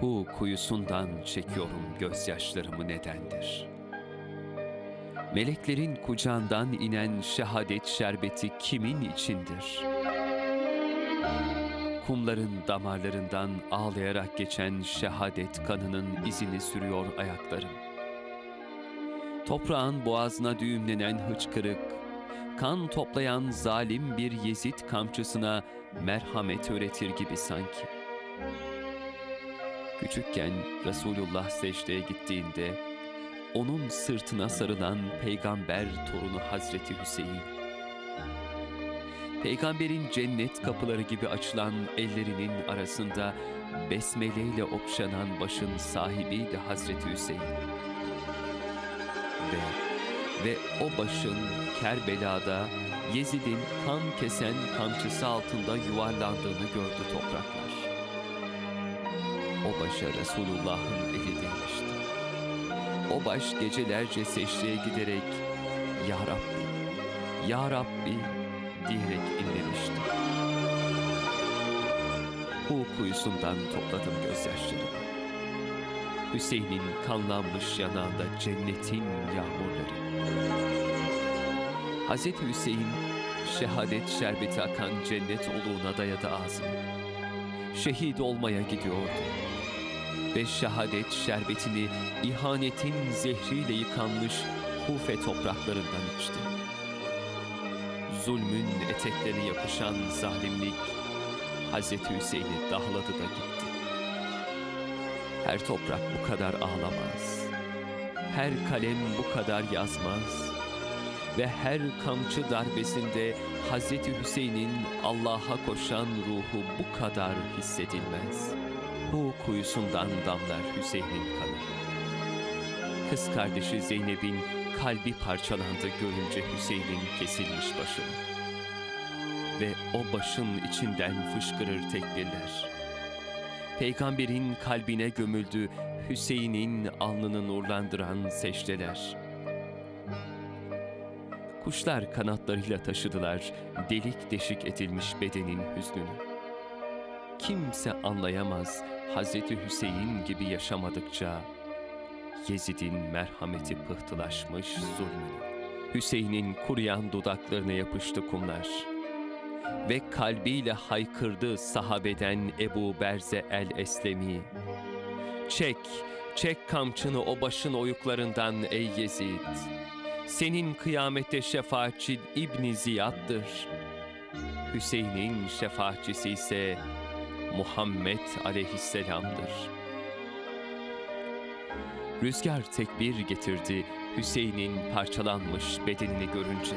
Hu kuyusundan çekiyorum gözyaşlarımı nedendir? Meleklerin kucağından inen şehadet şerbeti kimin içindir? Kumların damarlarından ağlayarak geçen şehadet kanının izini sürüyor ayaklarım. Toprağın boğazına düğümlenen hıçkırık, kan toplayan zalim bir Yezid kamçısına merhamet öğretir gibi sanki. Küçükken Resulullah secdeye gittiğinde onun sırtına sarılan peygamber torunu Hazreti Hüseyin. Peygamberin cennet kapıları gibi açılan ellerinin arasında besmele ile okşanan başın sahibiydi Hazreti Hüseyin. Ve, ve o başın Kerbela'da Yezid'in kan kesen kamçısı altında yuvarlandığını gördü topraklar. O başa Resulullah'ın eli değmişti. O baş gecelerce secdeye giderek Ya Rabbi, Ya Rabbi diyerek inlemişti. Hu kuyusundan topladım gözyaşlarımı. Hüseyin'in kanlanmış yanağında cennetin yağmurları. Hazreti Hüseyin şehadet şerbeti akan cennet oluğuna dayadı ağzını. Şehit olmaya gidiyordu. Ve şehadet şerbetini ihanetin zehriyle yıkanmış Kufe topraklarından içti. Zulmün eteklerine yapışan zalimlik Hazreti Hüseyin'i dahladı da gitti. Her toprak bu kadar ağlamaz. Her kalem bu kadar yazmaz ve her kamçı darbesinde Hazreti Hüseyin'in Allah'a koşan ruhu bu kadar hissedilmez. Hu kuyusundan damlar Hüseyin'in kanı. Kız kardeşi Zeynep'in kalbi parçalandı görünce Hüseyin'in kesilmiş başını. Ve o başın içinden fışkırır tekbirler. Peygamberin kalbine gömüldü Hüseyin'in alnını nurlandıran secdeler. Kuşlar kanatlarıyla taşıdılar delik deşik edilmiş bedenin hüznünü. Kimse anlayamaz Hazreti Hüseyin gibi yaşamadıkça Yezid'in merhameti pıhtılaşmış zulmünü. Hüseyin'in kuruyan dudaklarına yapıştı kumlar. Ve kalbiyle haykırdı sahabeden Ebu Berze el-Eslemi. Çek, çek kamçını o başın oyuklarından ey Yezid. Senin kıyamette şefaatçi İbni Ziyad'dır. Hüseyin'in şefaatçisi ise Muhammed aleyhisselamdır. Rüzgar tekbir getirdi Hüseyin'in parçalanmış bedenini görünce.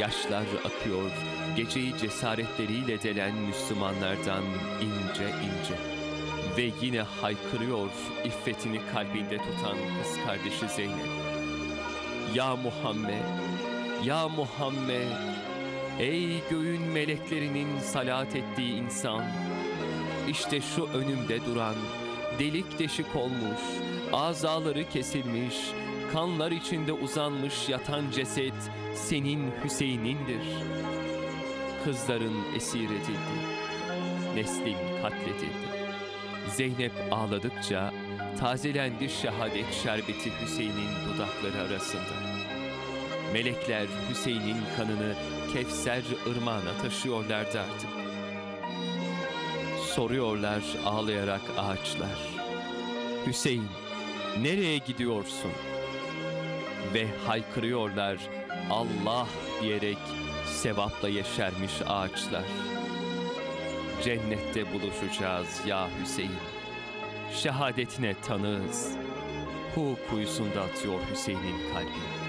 Yaşlar akıyor, geceyi cesaretleriyle delen Müslümanlardan ince ince. Ve yine haykırıyor iffetini kalbinde tutan kız kardeşi Zeynep. Ya Muhammed, Ya Muhammed, ey göğün meleklerinin salat ettiği insan, işte şu önümde duran, delik deşik olmuş, azaları kesilmiş, kanlar içinde uzanmış yatan ceset senin Hüseyin'indir. Kızların esir edildi, neslin katledildi. Zeynep ağladıkça tazelendi şehadet şerbeti Hüseyin'in dudakları arasında. Melekler Hüseyin'in kanını Kevser ırmağına taşıyorlardı artık. Soruyorlar ağlayarak ağaçlar. Hüseyin, nereye gidiyorsun? Ve haykırıyorlar Allah diyerek sevapla yeşermiş ağaçlar. Cennette buluşacağız ya Hüseyin. Şehadetine tanığız. Hu kuyusunda atıyor Hüseyin'in kalbi.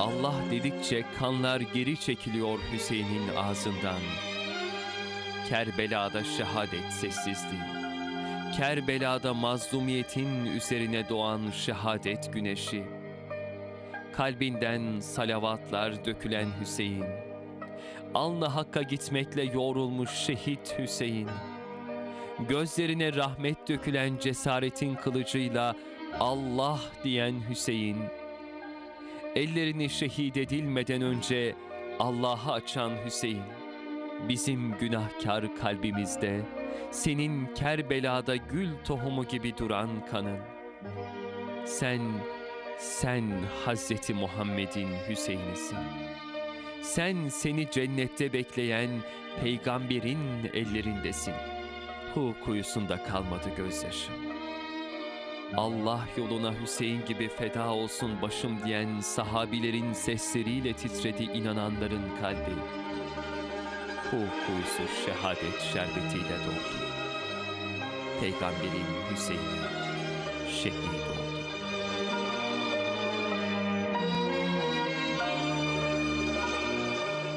Allah dedikçe kanlar geri çekiliyor Hüseyin'in ağzından. Kerbela'da şehadet sessizliği. Kerbela'da mazlumiyetin üzerine doğan şehadet güneşi. Kalbinden salavatlar dökülen Hüseyin. Alnı Hakk'a gitmekle yoğrulmuş şehit Hüseyin. Gözlerine rahmet dökülen cesaretin kılıcıyla Allah diyen Hüseyin. Ellerini şehit edilmeden önce Allah'a açan Hüseyin Bizim günahkar kalbimizde senin Kerbela'da gül tohumu gibi duran kanın. Sen, sen Hazreti Muhammed'in Hüseyin'isin. Sen seni cennette bekleyen peygamberin ellerindesin. Hu kuyusunda kalmadı gözyaşım. Allah yoluna Hüseyin gibi feda olsun başım diyen sahabilerin sesleriyle titredi inananların kalbi. Hu kuyusu şehadet şerbetiyle doldu. Peygamberin Hüseyin'i şehit oldu.